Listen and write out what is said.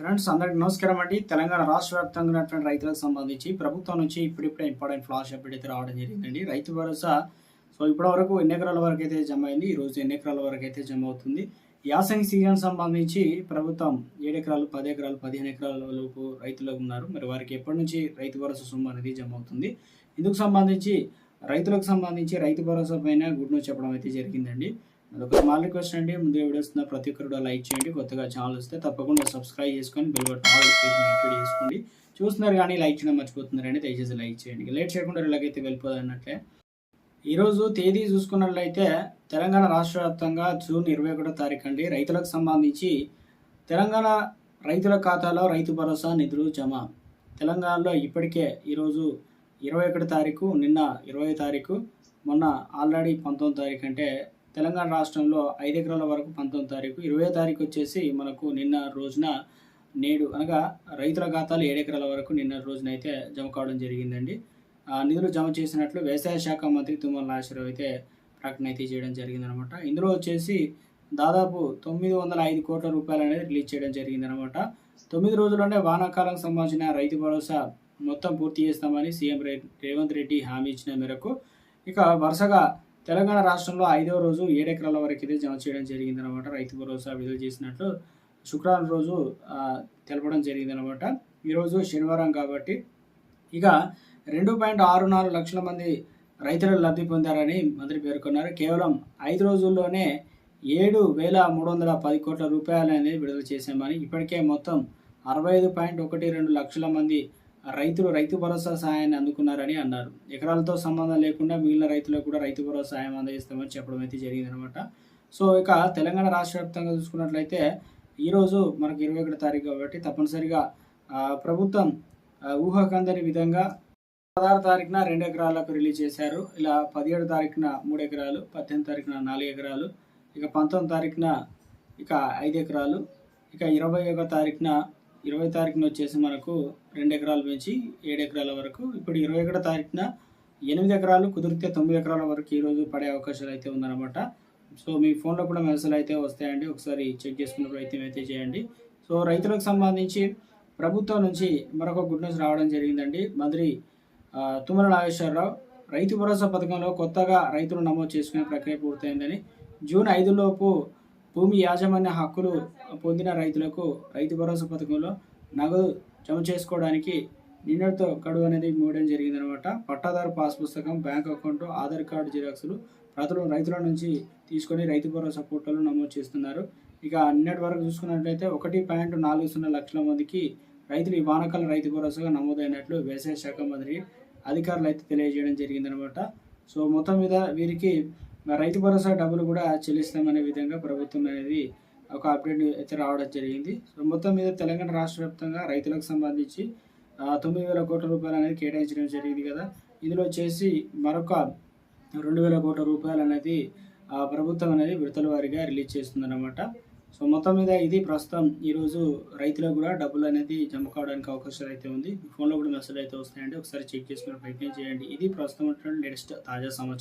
Friends అందరికి నమస్కారం అండి. తెలంగాణ రాష్ట్ర వ్యాప్తంగా ఉన్నటువంటి రైతులకు సంబంధించి ప్రభుత్వం నుంచి ఇప్పుడిప్పుడే ఇంపార్టెంట్ ఫ్లాష్ అప్డేట్ అయితే రావడం జరిగిందండి. రైతు భరోసా సో ఇప్పటి వరకు ఎన్ని ఎకరాల వరకు అయితే జమ అయింది ఈ రోజు ఎన్ని ఎకరాల వరకు అయితే జమ అవుతుంది? యాసంగి సీజన్ సంబంధించి ప్రభుత్వం ఏడు ఎకరాలు పది ఎకరాలు పదిహేను ఎకరాల లోపు రైతులు ఉన్నారు. మరి వారికి ఎప్పటి నుంచి రైతు భరోసా సొమ్ము అనేది జమ అవుతుంది? ఇందుకు సంబంధించి రైతులకు సంబంధించి రైతు భరోసా పైన గుడ్ న్యూస్ చెప్పడం అయితే జరిగిందండి. అదొక స్మాల్ రిక్వెస్ట్ అండి. ముందు వీడియోస్ ప్రతి ఒక్కరు కూడా లైక్ చేయండి. కొత్తగా ఛానల్ వస్తే తప్పకుండా సబ్స్క్రైబ్ చేసుకొని bell button all notification activate చేసుకోండి. చూస్తున్నారు కానీ లైక్ చేయడం మర్చిపోతున్నారండి దయచేసి లైక్ చేయండి. లేట్ చేయకుండా ఇలాగైతే వెళ్ళిపోదన్నట్లే. ఈరోజు తేదీ చూసుకున్నట్లయితే తెలంగాణ రాష్ట్ర వ్యాప్తంగా జూన్ ఇరవై ఒకటో తారీఖు అండి. రైతులకు సంబంధించి తెలంగాణ రైతుల ఖాతాలో రైతు భరోసా నిధులు జమ. తెలంగాణలో ఇప్పటికే ఈరోజు ఇరవై ఒకటి తారీఖు నిన్న ఇరవై తారీఖు మొన్న ఆల్రెడీ పంతొమ్మిది తారీఖు అంటే తెలంగాణ రాష్ట్రంలో ఐదు ఎకరాల వరకు పంతొమ్మిది తారీఖు ఇరవై తారీఖు వచ్చేసి మనకు నిన్న రోజున నేడు అనగా రైతుల ఖాతాలు ఏడు ఎకరాల వరకు నిన్న రోజున అయితే జమ కావడం జరిగిందండి. ఆ నిధులు జమ చేసినట్లు వ్యవసాయ శాఖ మంత్రి తుమ్మల నాగేశ్వరరావు అయితే ప్రకటన అయితే చేయడం జరిగిందనమాట. ఇందులో వచ్చేసి దాదాపు తొమ్మిది వందల ఐదు కోట్ల రూపాయలు అనేది రిలీజ్ చేయడం జరిగిందనమాట. తొమ్మిది రోజుల్లోనే వానాకాలం సంబంధించిన రైతు భరోసా మొత్తం పూర్తి చేస్తామని సీఎం రేవంత్ రెడ్డి హామీ ఇచ్చిన మేరకు ఇక వరుసగా తెలంగాణ రాష్ట్రంలో ఐదవ రోజు ఏడెకరాల వరకు అయితే జమ చేయడం జరిగిందనమాట రైతు భరోసా విడుదల చేసినట్లు శుక్రవారం రోజు తెలపడం జరిగింది అనమాట ఈరోజు శనివారం కాబట్టి ఇక రెండు పాయింట్ ఆరు నాలుగు లక్షల మంది రైతులు లబ్ధి పొందారని మంత్రి పేర్కొన్నారు. కేవలం ఐదు రోజుల్లోనే ఏడు వేల మూడు వందల పది కోట్ల రూపాయలు అనేది విడుదల చేశామని ఇప్పటికే మొత్తం అరవై ఐదు పాయింట్ ఒకటి రెండు లక్షల మంది రైతులు రైతు భరోసా సహాయాన్ని అందుకున్నారని అన్నారు. ఎకరాలతో సంబంధం లేకుండా మిగిలిన రైతులకు కూడా రైతు భరోసా సహాయం అందజేస్తామని చెప్పడం అయితే జరిగిందనమాట సో ఇక తెలంగాణ రాష్ట్ర వ్యాప్తంగా చూసుకున్నట్లయితే ఈరోజు మనకు ఇరవై ఒకటి తారీఖు కాబట్టి తప్పనిసరిగా ప్రభుత్వం ఊహకందని విధంగా పదహారు తారీఖున రెండు ఎకరాలకు రిలీజ్ చేశారు. ఇలా పదిహేడు తారీఖున మూడు ఎకరాలు పద్దెనిమిది తారీఖున నాలుగు ఎకరాలు ఇక పంతొమ్మిది తారీఖున ఇక ఐదు ఎకరాలు ఇక ఇరవై ఒక తారీఖున ఇరవై తారీఖున వచ్చేసి మనకు రెండు ఎకరాలు పెంచి ఏడు ఎకరాల వరకు. ఇప్పుడు ఇరవై ఒకటో తారీఖున ఎనిమిది ఎకరాలు కుదిరితే తొమ్మిది ఎకరాల వరకు ఈరోజు పడే అవకాశాలు అయితే ఉందన్నమాట. సో మీ ఫోన్లో కూడా మెసేజ్లు అయితే వస్తాయండి. ఒకసారి చెక్ చేసుకునే ప్రయత్నం అయితే చేయండి. సో రైతులకు సంబంధించి ప్రభుత్వం నుంచి మరొక గుడ్ న్యూస్ రావడం జరిగిందండి. మంత్రి తుమ్మల నాగేశ్వరరావు రైతు భరోసా పథకంలో కొత్తగా రైతులు నమోదు చేసుకునే ప్రక్రియ పూర్తయిందని. జూన్ ఐదులోపు భూమి యాజమాన్య హక్కులు పొందిన రైతులకు రైతు భరోసా పథకంలో నగదు జమ చేసుకోవడానికి నిన్నటితో గడువు అనేది మూడేం జరిగిందనమాట. పట్టాదారు పాస్ పుస్తకం బ్యాంక్ అకౌంట్ ఆధార్ కార్డు జిరాక్సులు ప్రతులు రైతుల నుంచి తీసుకొని రైతు భరోసా పోర్టల్లో నమోదు చేస్తున్నారు. ఇక నిన్నటి వరకు చూసుకున్నట్లయితే ఒకటి పాయింట్ నాలుగు సున్నా లక్షల మందికి రైతులు ఈ వానకాల రైతు భరోసాగా నమోదైనట్లు వ్యవసాయ శాఖ మంత్రి అధికారులు అయితే తెలియజేయడం జరిగిందనమాట. సో మొత్తం మీద వీరికి రైతు భరోసా డబ్బులు కూడా చెల్లిస్తామనే విధంగా ప్రభుత్వం అనేది ఒక అప్డేట్ అయితే రావడం జరిగింది. సో మొత్తం మీద తెలంగాణ రాష్ట్ర వ్యాప్తంగా రైతులకు సంబంధించి తొమ్మిది వేల కోట్ల రూపాయలు అనేది కేటాయించడం జరిగింది కదా. ఇందులో వచ్చేసి మరొక రెండు వేల కోట్ల రూపాయలు అనేది ప్రభుత్వం అనేది విడతల వారిగా రిలీజ్ చేస్తుందన్నమాట. సో మొత్తం మీద ఇది ప్రస్తుతం ఈరోజు రైతులకు కూడా డబ్బులు అనేది జమ కావడానికి అవకాశాలు అయితే ఉంది. ఫోన్లో కూడా మెసేజ్ అయితే వస్తాయండి. ఒకసారి చెక్ చేసుకునే ప్రయత్నం చేయండి. ఇది ప్రస్తుతం లేటెస్ట్ తాజా సమాచారం.